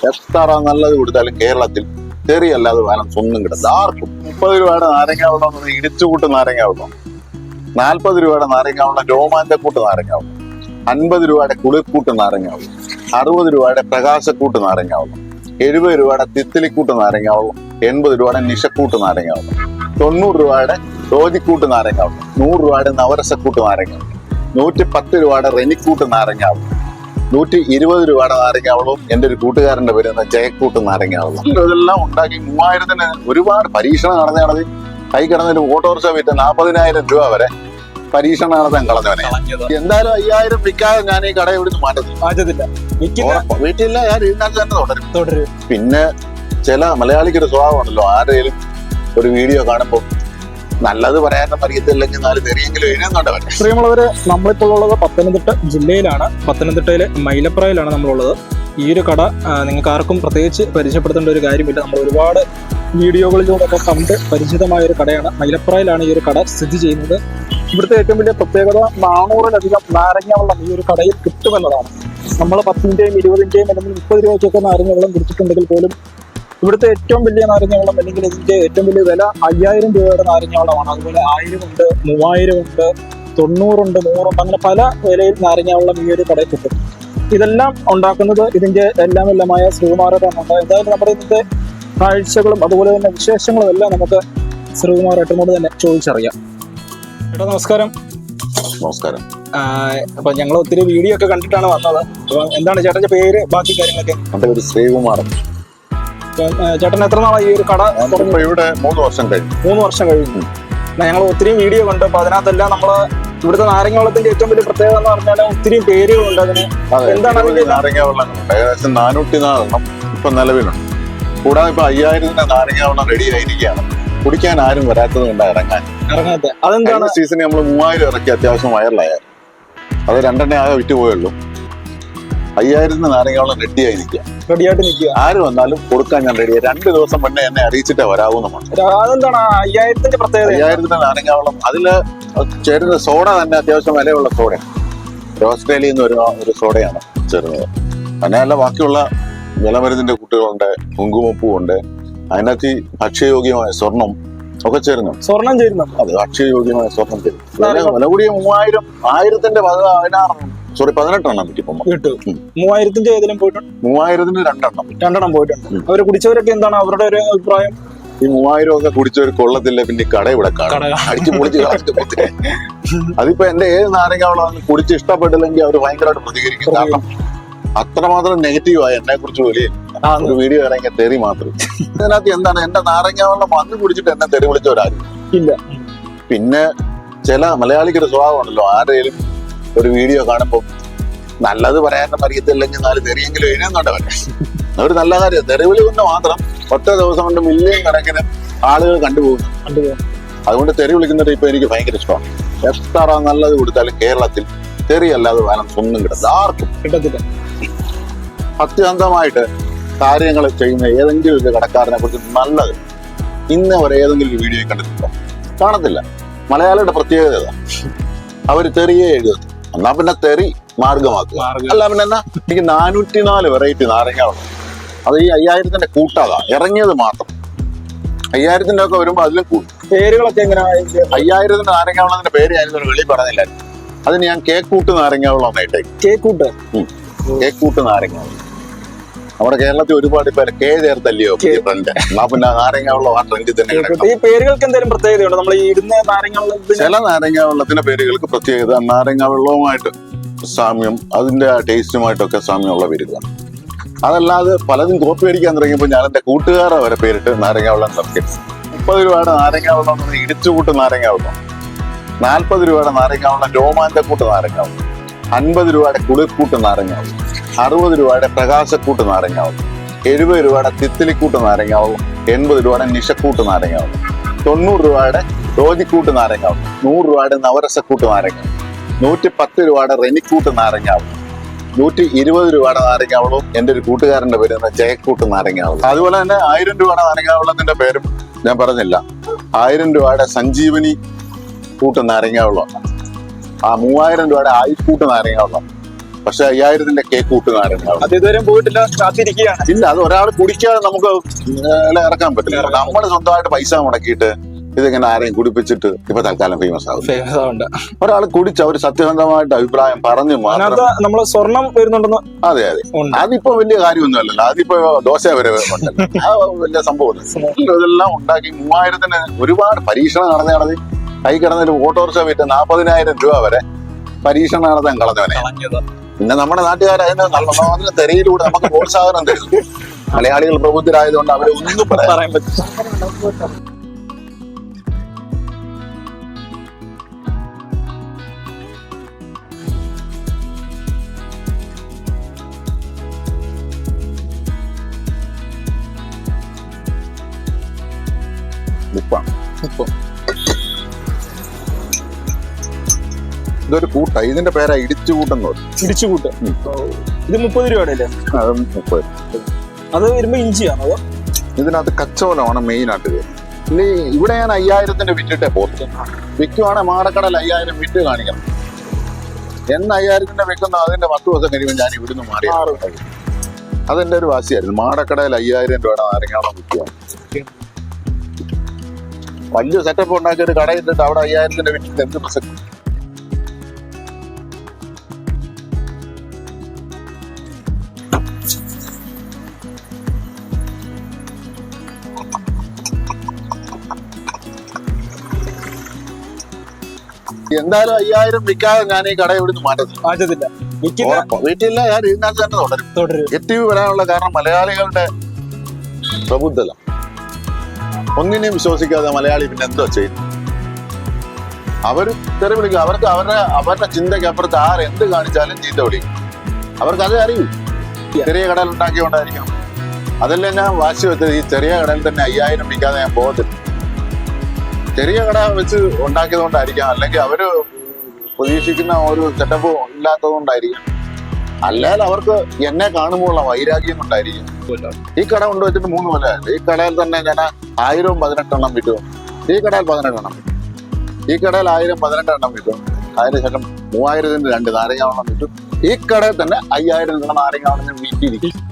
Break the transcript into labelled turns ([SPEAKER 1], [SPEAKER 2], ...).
[SPEAKER 1] എത്ര നല്ലത് കൊടുത്താലും കേരളത്തിൽ തെറിയല്ലാതെ ബാലൻസ് ഒന്നും കിട്ടില്ല ആർക്കും മുപ്പത് രൂപയുടെ നാരങ്ങ വെള്ളം ഇടിച്ചുകൂട്ട് നാരങ്ങ വെള്ളം നാൽപ്പത് രൂപയുടെ നാരങ്ങ വെള്ളം രോമാഞ്ചക്കൂട്ട് നാരങ്ങ വെള്ളം അൻപത് രൂപയുടെ കുളിർക്കൂട്ട് നാരങ്ങ വെള്ളം അറുപത് രൂപയുടെ പ്രകാശക്കൂട്ട് നാരങ്ങ വെള്ളം എഴുപത് രൂപയുടെ തിത്തിലിക്കൂട്ട് നാരങ്ങ വെള്ളം എൺപത് രൂപയുടെ നിശക്കൂട്ട് നാരങ്ങ വെള്ളം തൊണ്ണൂറ് രൂപയുടെ റോജിക്കൂട്ട് നാരങ്ങ വെള്ളം നൂറ് രൂപയുടെ നവരസക്കൂട്ട് നാരങ്ങ വെള്ളം നൂറ്റി പത്ത് രൂപയുടെ റെനിക്കൂട്ട് നാരങ്ങ വെള്ളം നൂറ്റി ഇരുപത് രൂപയുടെ നാരങ്ങാവളവും എന്റെ ഒരു കൂട്ടുകാരന്റെ പേര് എന്താ ജയക്കൂട്ട് നാരങ്ങാവളം ഇതെല്ലാം ഉണ്ടാക്കി മൂവായിരത്തിന് ഒരുപാട് പരീക്ഷണം നടന്ന് നടന്ന് കൈ കിടന്നൊരു ഓട്ടോറിക്ഷ വിറ്റ് നാൽപ്പതിനായിരം രൂപ വരെ പരീക്ഷണം നടത്താൻ കളഞ്ഞവനെ. എന്തായാലും അയ്യായിരം വിൽക്കാതെ ഞാൻ ഈ കട ഇവിടുന്ന് മാറ്റത്തില്ല. വീട്ടിലില്ല ഞാൻ ഇതിനകത്ത് തന്നെ തുടരും.
[SPEAKER 2] തുടരും.
[SPEAKER 1] പിന്നെ ചില മലയാളിക്ക് സ്വഭാവമാണല്ലോ ആരെയും ഒരു വീഡിയോ കാണുമ്പോൾ നല്ലത് പറയാൻ അറിയത്തില്ലെങ്കിൽ നാല് തെറിയെങ്കിലും എഴുതുന്നുണ്ട്
[SPEAKER 2] പ്രിയമുള്ളവര് നമ്മളിപ്പോൾ ഉള്ളത് പത്തനംതിട്ട ജില്ലയിലാണ്. പത്തനംതിട്ടയിലെ മൈലപ്രായിലാണ് നമ്മളുള്ളത്. ഈ ഒരു കട നിങ്ങൾക്ക് ആർക്കും പ്രത്യേകിച്ച് പരിചയപ്പെടുത്തേണ്ട ഒരു കാര്യമില്ല. നമ്മൾ ഒരുപാട് വീഡിയോകളിലൂടെയൊക്കെ കണ്ട് പരിചിതമായ ഒരു കടയാണ്. മൈലപ്രായിലാണ് ഈ ഒരു കട സ്ഥിതി ചെയ്യുന്നത്. ഇവിടുത്തെ ഏറ്റവും വലിയ പ്രത്യേകത നാനൂറിലധികം നാരങ്ങ വെള്ളം ഈ ഒരു കടയിൽ കിട്ടുമെന്നതാണ്. നമ്മൾ പത്തിന്റെയും ഇരുപതിന്റെയും അല്ലെങ്കിൽ മുപ്പത് രൂപയ്ക്കൊക്കെ നാരങ്ങ വെള്ളം കുടിച്ചിട്ടുണ്ടെങ്കിൽ പോലും ഇവിടുത്തെ ഏറ്റവും വലിയ നാരങ്ങവളം അല്ലെങ്കിൽ ഇതിന്റെ ഏറ്റവും വലിയ വില അയ്യായിരം രൂപയുടെ നാരങ്ങ വെള്ളമാണ് അതുപോലെ ആയിരം ഉണ്ട് മൂവായിരം ഉണ്ട് തൊണ്ണൂറുണ്ട് നൂറുണ്ട് അങ്ങനെ പല വിലയിൽ നാരങ്ങ വെള്ളം ഈ ഒരു കടയിൽ കിട്ടും. ഇതെല്ലാം ഉണ്ടാക്കുന്നത് ഇതിന്റെ എല്ലാം എല്ലാമായ ശ്രീകുമാരനാണ് എന്തായാലും നമ്മുടെ ഇന്നത്തെ കാഴ്ചകളും അതുപോലെ തന്നെ വിശേഷങ്ങളും എല്ലാം നമുക്ക് ശ്രീകുമാരേട്ടനോട് തന്നെ ചോദിച്ചറിയാം. ചേട്ടാ നമസ്കാരം.
[SPEAKER 1] നമസ്കാരം.
[SPEAKER 2] അപ്പൊ ഞങ്ങൾ ഒത്തിരി വീഡിയോ ഒക്കെ കണ്ടിട്ടാണ് വന്നത്. അപ്പൊ എന്താണ് ചേട്ടന്റെ പേര് ബാക്കി കാര്യങ്ങളൊക്കെ?
[SPEAKER 1] എന്റെ
[SPEAKER 2] ആഹ് ചേട്ടൻ എത്ര നാളായി ഈ ഒരു കട
[SPEAKER 1] ഇവിടെ മൂന്ന് വർഷം കഴിഞ്ഞു.
[SPEAKER 2] മൂന്ന് വർഷം കഴിഞ്ഞു. ഞങ്ങൾ ഒത്തിരി വീഡിയോ കണ്ടു. അപ്പൊ അതിനകത്തെല്ലാം നമ്മൾ ഇവിടുത്തെ നാരങ്ങ വെള്ളത്തിന്റെ ഏറ്റവും വലിയ പ്രത്യേകത എന്ന് പറഞ്ഞാൽ ഒത്തിരി പേരുകളുണ്ട് അതിന്.
[SPEAKER 1] അതെ,
[SPEAKER 2] എന്താണ്
[SPEAKER 1] നാരങ്ങ വെള്ളങ്ങളുണ്ട് ഏകദേശം നാനൂറ്റി നാലെണ്ണം ഇപ്പൊ നിലവിലുണ്ട്. കൂടാതെ ഇപ്പൊ അയ്യായിരത്തിന്റെ നാരങ്ങ വെള്ളം റെഡി ആയിരിക്കുകയാണ്. കുടിക്കാൻ ആരും വരാത്തത് കൊണ്ട് ഇറങ്ങാൻ.
[SPEAKER 2] ഇറങ്ങാത്ത. അതെന്താണ്?
[SPEAKER 1] സീസൺ സീസണിൽ നമ്മൾ മൂവായിരം ഇറക്കി അത്യാവശ്യം വയറിലായാലും അത് രണ്ടെണ്ണേ ആകെ വിറ്റ് പോയുള്ളൂ അയ്യായിരത്തിന് നാരങ്ങയോളം റെഡിയായി നിൽക്കുക.
[SPEAKER 2] റെഡിയായിട്ട് നിൽക്കുക.
[SPEAKER 1] ആര് വന്നാലും കൊടുക്കാൻ ഞാൻ റെഡിയാ രണ്ട് ദിവസം മുന്നേ എന്നെ അറിയിച്ചിട്ടേ വരാവുന്നതാണ്
[SPEAKER 2] അതെന്താണ്? അയ്യായിരത്തിന്റെ പ്രത്യേകത
[SPEAKER 1] അയ്യായിരത്തിന്റെ നാരങ്ങാവളം അതിൽ ചേരുന്ന സോഡ തന്നെ അത്യാവശ്യം വിലയുള്ള സോഡയാണ് ഓസ്ട്രേലിയയിൽ നിന്ന് ഒരു ഒരു സോഡയാണ് ചേരുന്നത്. അങ്ങനെയല്ല ബാക്കിയുള്ള വിലമരുന്നിന്റെ കുട്ടികളുണ്ട് കുങ്കുമപ്പൂവുണ്ട് അതിനകത്ത് ഭക്ഷ്യയോഗ്യമായ സ്വർണം ഒക്കെ ചേരുന്നു
[SPEAKER 2] സ്വർണം ചേരുന്നു
[SPEAKER 1] അത് ഭക്ഷ്യയോഗ്യമായ സ്വർണം ചേരും. വില വില കൂടിയ മൂവായിരം ആയിരത്തിന്റെ പതിനാറ് സോറി പതിനെട്ടെണ്ണം കിട്ടിപ്പോ
[SPEAKER 2] കിട്ടു. മൂവായിരത്തിന്റെ ഏതിലും പോയിട്ടുണ്ട്?
[SPEAKER 1] മൂവായിരത്തിന് രണ്ടെണ്ണം.
[SPEAKER 2] രണ്ടെണ്ണം പോയിട്ടുണ്ട്. അവർ കുടിച്ചവരൊക്കെ എന്താണ് അവരുടെ ഒരു അഭിപ്രായം?
[SPEAKER 1] ഈ മൂവായിരം ഒക്കെ കുടിച്ചൊരു കൊള്ളത്തില്ല പിന്നെ കട ഇവിടെ അടിച്ചു പൊളിച്ച് കളഞ്ഞിട്ട്. അതിപ്പോ എന്റെ ഏത് നാരങ്ങ കുടിച്ച് ഇഷ്ടപ്പെട്ടില്ലെങ്കിൽ അവർ ഭയങ്കരമായിട്ട് പ്രതികരിക്കും. കാരണം അത്രമാത്രം നെഗറ്റീവായി എന്നെ കുറിച്ച് വലിയ ഒരു വീഡിയോ ഇറങ്ങിയ തെറി മാത്രം. ഇതിനകത്ത് എന്താണ് എന്റെ നാരങ്ങ വെള്ളം വന്ന് കുടിച്ചിട്ട് എന്നെ തെറി വിളിച്ചവരാരും?
[SPEAKER 2] ഇല്ല.
[SPEAKER 1] പിന്നെ ചില മലയാളിക്ക് ഒരു സ്വഭാവമുണ്ടല്ലോ ആരെയും ഒരു വീഡിയോ കാണുമ്പോൾ നല്ലത് പറയാനും അറിയത്തില്ലെങ്കിൽ നാല് തെറിയെങ്കിലും എഴുതുന്നുണ്ടവൻ ഒരു നല്ല കാര്യം. തെറിവിളി കൊണ്ട് മാത്രം ഒറ്റ ദിവസം കൊണ്ട് മില്യൺ കണക്കിന് ആളുകൾ കണ്ടുപോകുന്നു.
[SPEAKER 2] കണ്ടുപോകും
[SPEAKER 1] അതുകൊണ്ട് തെറി വിളിക്കുന്നത് ഇപ്പൊ എനിക്ക് ഭയങ്കര ഇഷ്ടമാണ്. എത്ര നല്ലത് കൊടുത്താലും കേരളത്തിൽ തെറിയല്ലാതെ ബാലൻസ് ഒന്നും കിട്ടും ആർക്കും
[SPEAKER 2] കിട്ടത്തില്ല.
[SPEAKER 1] അത്യന്തമായിട്ട് കാര്യങ്ങൾ ചെയ്യുന്ന ഏതെങ്കിലും ഒരു കടക്കാരനെ കുറിച്ച് നല്ലത് ഇന്ന് അവർ ഏതെങ്കിലും വീഡിയോ കണ്ടിട്ടുണ്ടോ? കാണത്തില്ല. മലയാളിയുടെ പ്രത്യേകത അവർ അവർ തെറിയേ എഴുതും എന്നാ പിന്നെ തെറി മാർഗമാക്കുക. അല്ല പിന്നെ എന്നാ? എനിക്ക് നാനൂറ്റി നാല് വെറൈറ്റി നാരങ്ങ ഉണ്ട് അത് ഈ അയ്യായിരത്തിന്റെ കൂട്ടാതാ. ഇറങ്ങിയത് മാത്രം. അയ്യായിരത്തിന്റെ ഒക്കെ വരുമ്പോ അതിലും
[SPEAKER 2] പേരുകളൊക്കെ എങ്ങനെയാ ഇതിന്റെ?
[SPEAKER 1] അയ്യായിരത്തിന്റെ നാരങ്ങ വെള്ളത്തിന്റെ പേര് ഞാനിതൊരു വെളി പറഞ്ഞില്ലായിരുന്നു. അതിന് ഞാൻ കേക്കൂട്ട് നാരങ്ങ വെള്ളം കേക്കൂട്ട്?
[SPEAKER 2] കേക്ക് കൂട്ട്
[SPEAKER 1] കേക്കൂട്ട് നാരങ്ങ വെള്ളം നമ്മുടെ കേരളത്തിൽ ഒരുപാട് പേര് കേ ചേർത്തല്ലയോ പുതിയ ട്രെൻഡ് എന്നാ പിന്നെ നാരങ്ങ വെള്ളം ആ ട്രെൻഡിൽ തന്നെ
[SPEAKER 2] ഈ പേരുകൾക്ക് എന്തെങ്കിലും പ്രത്യേകതയുണ്ട്? നമ്മൾ ഈ ഇടുന്ന നാരങ്ങ
[SPEAKER 1] ചില നാരങ്ങ വെള്ളത്തിന്റെ പേരുകൾക്ക് പ്രത്യേകത നാരങ്ങ വെള്ളവുമായിട്ട് സാമ്യം അതിന്റെ ആ ടേസ്റ്റുമായിട്ടൊക്കെ സാമ്യമുള്ള പേരുകളാണ്. അതല്ലാതെ പലതും കോപ്പി അടിക്കാൻ തുടങ്ങിയപ്പോൾ ഞാൻ എന്റെ കൂട്ടുകാരെ വരെ പേരിട്ട് നാരങ്ങ വെള്ളം സർക്കിട്ട് മുപ്പത് രൂപയുടെ നാരങ്ങ വെള്ളം എന്ന് പറഞ്ഞാൽ ഇടിച്ചുകൂട്ട് നാരങ്ങ വെള്ളം നാൽപ്പത് രൂപയുടെ നാരങ്ങ വെള്ളം കൂട്ട് നാരങ്ങ വെള്ളം അൻപത് രൂപയുടെ കുളിർക്കൂട്ട് നാരങ്ങ വെള്ളം അറുപത് രൂപയുടെ പ്രകാശക്കൂട്ട് നാരങ്ങാവും എഴുപത് രൂപയുടെ തിത്തിലിക്കൂട്ട് നാരങ്ങാവും എൺപത് രൂപയുടെ നിശക്കൂട്ട് നാരങ്ങാവും തൊണ്ണൂറ് രൂപയുടെ റോജിക്കൂട്ട് നാരങ്ങാവും നൂറ് രൂപയുടെ നവരസക്കൂട്ട് നാരങ്ങാവും നൂറ്റി പത്ത് രൂപയുടെ റെനിക്കൂട്ട് നാരങ്ങാവും നൂറ്റി ഇരുപത് രൂപയുടെ നാരങ്ങാവളവും എന്റെ ഒരു കൂട്ടുകാരന്റെ പേര് ജയക്കൂട്ട് നാരങ്ങാവളം അതുപോലെ തന്നെ ആയിരം രൂപയുടെ നാരങ്ങ വെള്ളത്തിന്റെ പേരും ഞാൻ പറഞ്ഞില്ല. ആയിരം രൂപയുടെ സഞ്ജീവനി കൂട്ട് നാരങ്ങാവളം ആ മൂവായിരം രൂപയുടെ ആയിക്കൂട്ട് നാരങ്ങ വെള്ളം പക്ഷെ അയ്യായിരത്തിന്റെ കേക്ക് കൂട്ടുകാരുണ്ടാവും
[SPEAKER 2] അത് ഇതുവരെ പോയിട്ടില്ല കാത്തിരിക്കുകയാണ്.
[SPEAKER 1] ഇല്ല അത് ഒരാൾ കുടിക്കാതെ നമുക്ക് ഇറക്കാൻ പറ്റില്ല. നമ്മൾ സ്വന്തമായിട്ട് പൈസ മുടക്കിയിട്ട് ഇതിങ്ങനെ ആരെയും കുടിപ്പിച്ചിട്ട് ഇപ്പൊ തൽക്കാലം ഫേമസ് ആകും
[SPEAKER 2] ഫേമസ് ആവുണ്ട്
[SPEAKER 1] ഒരാൾ കുടിച്ച ഒരു സത്യസന്ധമായിട്ട് അഭിപ്രായം പറഞ്ഞു
[SPEAKER 2] നമ്മൾ സ്വർണം വരുന്നുണ്ടെന്ന്
[SPEAKER 1] അതെ അതെ. അതിപ്പോ വലിയ കാര്യമൊന്നുമല്ലല്ലോ. അതിപ്പോ ദോശ വരെ ആ വലിയ സംഭവം ഇതെല്ലാം ഉണ്ടാക്കി മൂവായിരത്തിന് ഒരുപാട് പരീക്ഷണം നടന്ന് നടന്ന്. കൈ കിടന്നതിൽ ഓട്ടോറിക്ഷ വിറ്റ് നാൽപ്പതിനായിരം രൂപ വരെ പരീക്ഷണം നടത്താൻ കളഞ്ഞവനെ. പിന്നെ നമ്മുടെ നാട്ടുകാർ അതിന് നല്ല തെരയിലൂടെ നമുക്ക് പ്രോത്സാഹനം തരും. മലയാളികൾ പ്രബുദ്ധരായതുകൊണ്ട് അവരെ ഒന്നും
[SPEAKER 2] പറയാൻ പറ്റും
[SPEAKER 1] ഉപ്പാണ്
[SPEAKER 2] ഇപ്പൊ
[SPEAKER 1] ഇതൊരു കൂട്ട. ഇതിന്റെ പേരാ ഇടിച്ചുകൂട്ടെന്ന് പറയും.
[SPEAKER 2] ഇടിച്ചുകൂട്ട്. ഇത് മുപ്പത് രൂപയുടെ അല്ലേ?
[SPEAKER 1] അത് മുപ്പത്.
[SPEAKER 2] അത് വരുമ്പോ ഇഞ്ചിയാണോ അതോ?
[SPEAKER 1] ഇതിനകത്ത് കച്ചവടമാണ് മെയിൻ ആയിട്ട്. ഇനി ഇവിടെ ഞാൻ അയ്യായിരത്തിന്റെ വിറ്റിട്ടേ പോത്ത്. വിൽക്കുവാണെങ്കിൽ മാടക്കടൽ അയ്യായിരം വിറ്റ് കാണിക്കണം. എന്ന് അയ്യായിരത്തിന്റെ വിൽക്കുന്ന അതിന്റെ പത്ത് ദിവസം കഴിയുമ്പോൾ ഞാൻ ഇവിടുന്ന് മാറി. അതെന്റെ ഒരു വാശിയായിരുന്നു. മാടക്കടയിൽ അയ്യായിരം രൂപയുടെ ആരെങ്കിലും വിൽക്കുക. വലിയ സെറ്റപ്പ് ഉണ്ടാക്കി ഒരു കടയിട്ടിട്ട് അവിടെ അയ്യായിരത്തിന്റെ വിറ്റിട്ട് എന്ത് പ്രസക്തി എന്തായാലും അയ്യായിരം വിൽക്കാതെ ഞാൻ ഈ കട ഇവിടുന്ന് മാറ്റത്തില്ല.
[SPEAKER 2] മാറ്റത്തില്ല.
[SPEAKER 1] വീട്ടിലില്ല ഞാൻ ഇതിനകത്ത് തന്നെ തുടരും.
[SPEAKER 2] തുടരും.
[SPEAKER 1] എത്തിവ് വരാനുള്ള കാരണം മലയാളികളുടെ പ്രബുദ്ധത. ഒന്നിനെയും വിശ്വസിക്കാതെ മലയാളി പിന്നെ എന്തോ ചെയ്യുന്നു? അവർ തെറി വിളിക്കും. അവർക്ക് അവരുടെ അവരുടെ ചിന്തയ്ക്ക് അപ്പുറത്ത് ആര് എന്ത് കാണിച്ചാലും ചീത്ത വിളിക്കും. അവർക്ക് അതേ അറിയൂ. ചെറിയ കടൽ ഉണ്ടാക്കിയോണ്ടായിരിക്കണം അതല്ലേ ഞാൻ വാശി വെച്ചത്. ഈ ചെറിയ കടയിൽ തന്നെ അയ്യായിരം വിൽക്കാതെ ഞാൻ പോകത്തില്ല. ചെറിയ കട വെച്ച് ഉണ്ടാക്കിയത് കൊണ്ടായിരിക്കാം അല്ലെങ്കിൽ അവർ പ്രതീക്ഷിക്കുന്ന ഒരു സെറ്റപ്പ് ഇല്ലാത്തത് കൊണ്ടായിരിക്കാം അല്ലാതെ അവർക്ക് എന്നെ കാണുമ്പോഴുള്ള വൈരാഗ്യം കൊണ്ടായിരിക്കും. ഈ കട കൊണ്ട് വെച്ചിട്ട് മൂന്ന് കൊല്ലമായിട്ട് ഈ കടയിൽ തന്നെ ഞാൻ ആയിരവും പതിനെട്ടെണ്ണം വിറ്റും. ഈ കടയിൽ പതിനെട്ടെണ്ണം. ഈ കടയിൽ ആയിരം പതിനെട്ടെണ്ണം വിറ്റും. അതിനുശേഷം മൂവായിരത്തിന്റെ രണ്ട് നാരങ്ങാവെള്ളം വിറ്റും. ഈ കടയിൽ തന്നെ അയ്യായിരം നാരങ്ങാവെള്ളം ഞാൻ വീട്ടിയിരിക്കും.